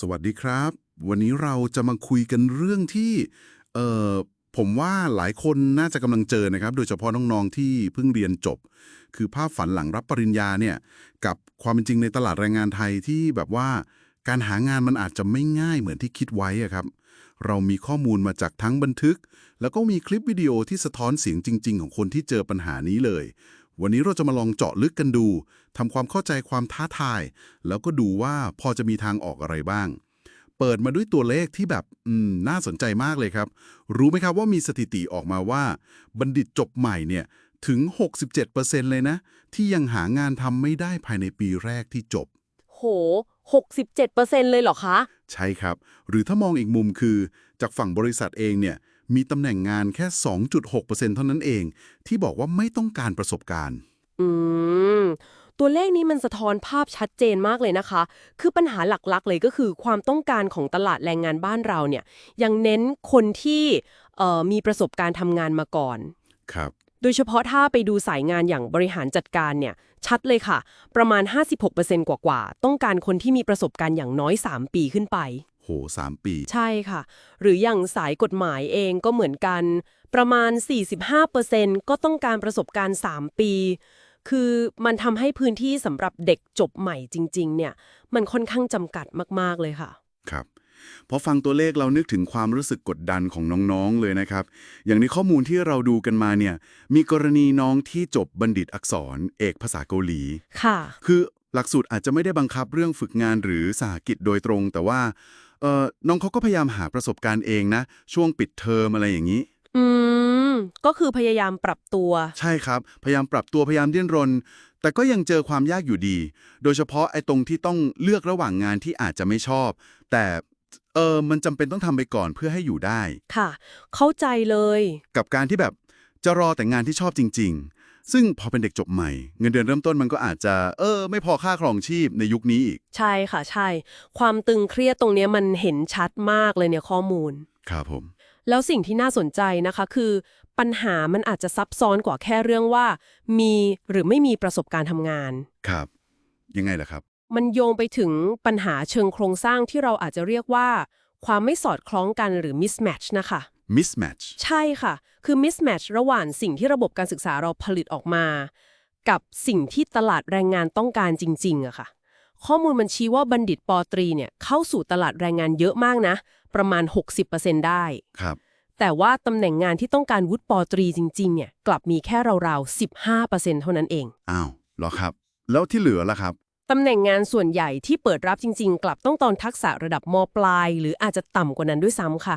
สวัสดีครับ วันนี้เราจะมาคุยกันเรื่องที่เอ่อผมว่าหลายคนน่าจะกำลังเจอนะครับ โดยเฉพาะน้องๆที่เพิ่งเรียนจบ คือภาพฝันหลังรับปริญญาเนี่ยกับความเป็นจริงในตลาดแรงงานไทยที่แบบว่าการหางานมันอาจจะไม่ง่ายเหมือนที่คิดไว้อะครับ เรามีข้อมูลมาจากทั้งบันทึก แล้วก็มีคลิปวิดีโอที่สะท้อนเสียงจริง ๆ ของคนที่เจอปัญหานี้เลย วันนี้เราจะมาลองเจาะลึกกันดูทำความเข้าใจความท้าทาย แล้วก็ดูว่าพอจะมีทางออกอะไรบ้าง เปิดมาด้วยตัวเลขที่แบบอืมน่าสนใจมากเลยครับ รู้ไหมครับว่ามีสถิติออกมาว่า บัณฑิตจบใหม่เนี่ยถึง 67%เลยนะ ที่ยังหางานทำไม่ได้ภายในปีแรกที่จบ โห 67%เลยเหรอคะ ใช่ครับ หรือถ้ามองอีกมุมคือ จากฝั่งบริษัทเองเนี่ย มีตำแหน่งงานแค่ 2.6%เท่านั้นเอง ที่บอกว่าไม่ต้องการประสบการณ์ อืม ตัวเลขนี้มันสะท้อนภาพชัดเจนมากเลยนะคะ คือปัญหาหลักๆ เลยก็คือความต้องการของตลาดแรงงานบ้านเราเนี่ย ยังเน้นคนที่เอ่อมีประสบการณ์ทำงานมาก่อน ครับ โดยเฉพาะถ้าไปดูสายงานอย่างบริหารจัดการเนี่ย ชัดเลยค่ะ ประมาณ 56%กว่าๆ ต้องการคนที่มีประสบการณ์อย่างน้อย 3 ปีขึ้นไป โหสามปี ใช่ค่ะ หรืออย่างสายกฎหมายเองก็เหมือนกัน ประมาณ 45%ก็ต้องการประสบการณ์ 3 ปี คือมันทำให้พื้นที่สำหรับเด็กจบใหม่จริง ๆ เนี่ย มันค่อนข้างจำกัดมาก ๆ เลยค่ะ ครับพอฟังตัวเลขเรานึกถึงความรู้สึกกดดันของน้องๆเลยนะครับ อย่างในข้อมูลที่เราดูกันมาเนี่ย มีกรณีน้องที่จบบัณฑิตอักษร เอกภาษาเกาหลี ค่ะ คือหลักสูตรอาจจะไม่ได้บังคับเรื่องฝึกงานหรือสหกิจโดยตรง แต่ว่าเอ่อน้องเขาก็พยายามหาประสบการณ์เองนะ ช่วงปิดเทอมอะไรอย่างนี้ อืม ก็คือพยายามปรับตัว ใช่ครับ พยายามปรับตัวพยายามดิ้นรน แต่ก็ยังเจอความยากอยู่ดี โดยเฉพาะไอ้ตรงที่ต้องเลือกระหว่างงานที่อาจจะไม่ชอบ แต่เออมันจำเป็นต้องทำไปก่อนเพื่อให้อยู่ได้ ค่ะ เข้าใจเลย กับการที่แบบจะรอแต่งานที่ชอบจริงๆ ซึ่งพอเป็นเด็กจบใหม่ เงินเดือนเริ่มต้นมันก็อาจจะ เออ ไม่พอค่าครองชีพในยุคนี้อีก ใช่ค่ะใช่ ความตึงเครียดตรงเนี้ยมันเห็นชัดมากเลยเนี่ยข้อมูล ครับผม แล้วสิ่งที่น่าสนใจนะคะคือ ปัญหามันอาจจะซับซ้อนกว่าแค่เรื่องว่า มีหรือไม่มีประสบการณ์ทำงาน ครับ ยังไงล่ะครับ มันโยงไปถึงปัญหาเชิงโครงสร้างที่เราอาจจะเรียกว่า ความไม่สอดคล้องกันหรือ mismatch นะคะ mismatch ใช่ค่ะ คือ mismatch ระหว่างสิ่งที่ระบบการศึกษาเราผลิตออกมา กับสิ่งที่ตลาดแรงงานต้องการจริงๆอะค่ะ ข้อมูลมันชี้ว่าบัณฑิตปอตรีเนี่ยเข้าสู่ตลาดแรงงานเยอะมากนะ ประมาณ 60%ได้ครับ แต่ว่าตำแหน่งงานที่ต้องการวุฒิปอตรีจริงๆเนี่ยกลับมีแค่ราวๆ15%เท่านั้นเองอ้าวเหรอครับ แล้วที่เหลือล่ะครับตำแหน่งงานส่วนใหญ่ที่เปิดรับจริง ๆ กลับต้องตอนทักษะระดับมปลาย หรืออาจจะต่ำกว่านั้นด้วยซ้ำค่ะ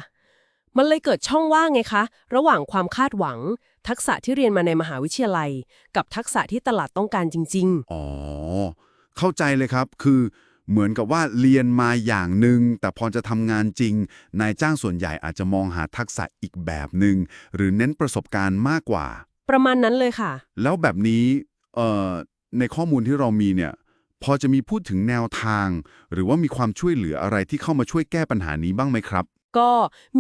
มันเลยเกิดช่องว่างไงคะ ระหว่างความคาดหวัง ทักษะที่เรียนมาในมหาวิทยาลัย กับทักษะที่ตลาดต้องการจริงอ๋อ เข้าใจเลยครับ คือเหมือนกับว่าเรียนมาอย่างหนึ่งแต่พอจะทำงานจริง นายจ้างส่วนใหญ่อาจจะมองหาทักษะอีกแบบหนึ่งหรือเน้นประสบการณ์มากกว่าๆประมาณนั้นเลยค่ะ แล้วแบบนี้เอ่อในข้อมูลที่เรามีเนี่ย พอจะมีพูดถึงแนวทาง หรือว่ามีความช่วยเหลืออะไรที่เข้ามาช่วยแก้ปัญหานี้บ้างไหมครับ ก็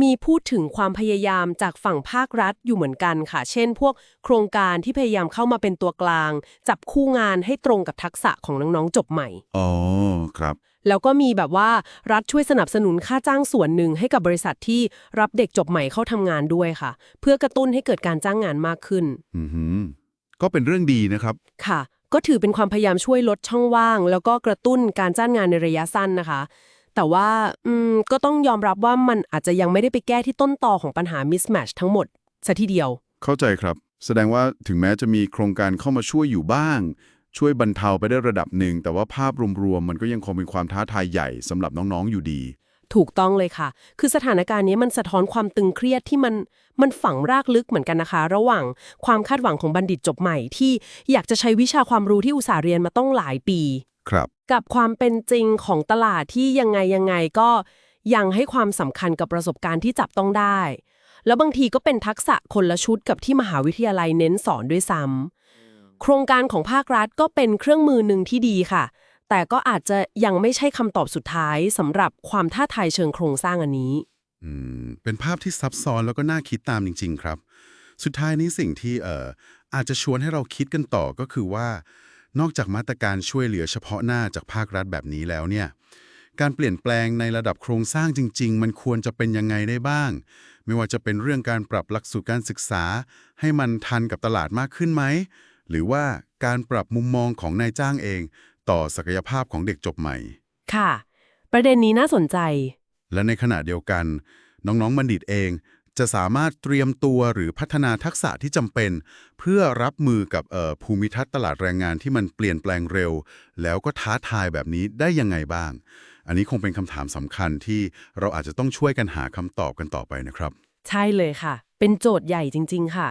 มีพูดถึงความพยายามจากฝั่งภาครัฐอยู่เหมือนกันค่ะ เช่น พวกโครงการที่พยายามเข้ามาเป็นตัวกลาง จับคู่งานให้ตรงกับทักษะของน้องๆจบใหม่ อ๋อ ครับ แล้วก็มีแบบว่ารัฐช่วยสนับสนุนค่าจ้างส่วนหนึ่งให้กับบริษัทที่รับเด็กจบใหม่เข้าทำงานด้วยค่ะ เพื่อกระตุ้นให้เกิดการจ้างงานมากขึ้น อือหือก็เป็นเรื่องดีนะครับ ค่ะ ก็ถือเป็นความพยายามช่วยลดช่องว่าง แล้วก็กระตุ้นการจ้างงานในระยะสั้นนะคะ แต่ว่าอืมก็ต้องยอมรับว่ามันอาจจะยังไม่ได้ไปแก้ที่ต้นตอของปัญหา mismatch ทั้งหมดซะทีเดียว เข้าใจครับ แสดงว่าถึงแม้จะมีโครงการเข้ามาช่วยอยู่บ้าง ช่วยบรรเทาไปได้ระดับหนึ่ง แต่ว่าภาพรวมๆมันก็ยังคงเป็นความท้าทายใหญ่สำหรับน้องๆอยู่ดี ถูกต้องเลยค่ะ คือสถานการณ์นี้มันสะท้อนความตึงเครียดที่มันมันฝังรากลึกเหมือนกันนะคะ ระหว่างความคาดหวังของบัณฑิตจบใหม่ที่อยากจะใช้วิชาความรู้ที่อุตสาห์เรียนมาต้องหลายปี ครับกับความเป็นจริงของตลาดที่ยังไงยังไงก็ยังให้ความสำคัญกับประสบการณ์ที่จับต้องได้ แล้วบางทีก็เป็นทักษะคนละชุดกับที่มหาวิทยาลัยเน้นสอนด้วยซ้ำโครงการของภาครัฐก็เป็นเครื่องมือหนึ่งที่ดีค่ะ แต่ก็อาจจะยังไม่ใช่คำตอบสุดท้ายสำหรับความท้าทายเชิงโครงสร้างอันนี้อืมเป็นภาพที่ซับซ้อนแล้วก็น่าคิดตามจริง ๆ ครับ สุดท้ายนี้สิ่งที่เอ่ออาจจะชวนให้เราคิดกันต่อก็คือว่า นอกจากมาตรการช่วยเหลือเฉพาะหน้าจากภาครัฐแบบนี้แล้วเนี่ยการเปลี่ยนแปลงในระดับโครงสร้างจริง ๆ มันควรจะเป็นยังไงได้บ้าง ไม่ว่าจะเป็นเรื่องการปรับหลักสูตรการศึกษา ให้มันทันกับตลาดมากขึ้นไหม หรือว่าการปรับมุมมองของนายจ้างเอง ต่อศักยภาพของเด็กจบใหม่ ค่ะ ประเด็นนี้น่าสนใจ และในขณะเดียวกัน น้องๆบัณฑิตเอง จะสามารถเตรียมตัวหรือพัฒนาทักษะที่จำเป็น เพื่อรับมือกับภูมิทัศน์ตลาดแรงงานที่มันเปลี่ยนแปลงเร็ว แล้วก็ท้าทายแบบนี้ได้ยังไงบ้าง อันนี้คงเป็นคำถามสำคัญที่เราอาจจะต้องช่วยกันหาคำตอบกันต่อไปนะครับ ใช่เลยค่ะ เป็นโจทย์ใหญ่จริง ๆ ค่ะ